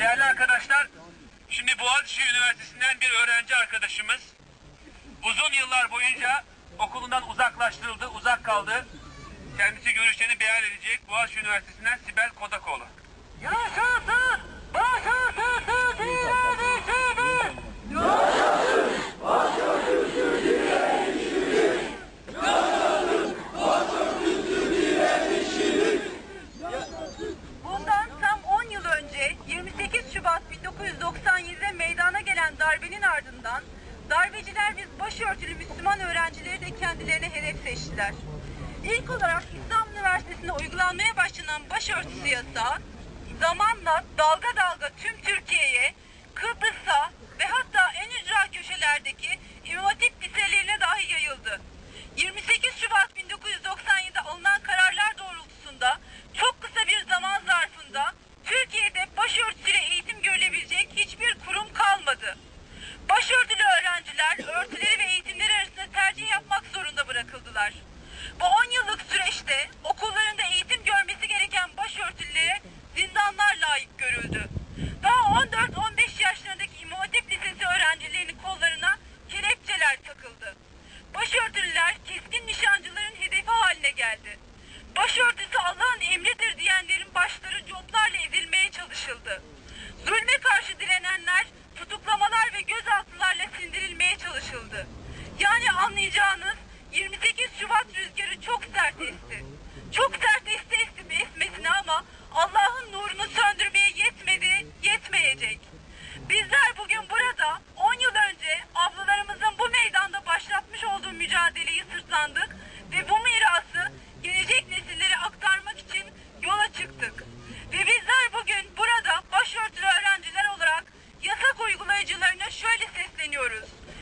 Değerli arkadaşlar, şimdi Boğaziçi Üniversitesi'nden bir öğrenci arkadaşımız uzun yıllar boyunca okulundan uzaklaştırıldı, uzak kaldı. Kendisi görüşlerini beyan edecek Boğaziçi Üniversitesi'nden Sibel Kodakoğlu. Yaşasın! Darbenin ardından darbeciler biz başörtülü Müslüman öğrencileri de kendilerine hedef seçtiler. İlk olarak İslam Üniversitesi'nde uygulanmaya başlanan başörtüsü yasağı zamanla dalga dalga çalışıldı. Yani anlayacağınız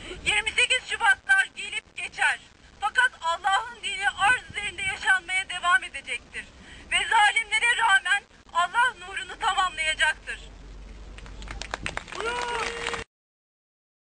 28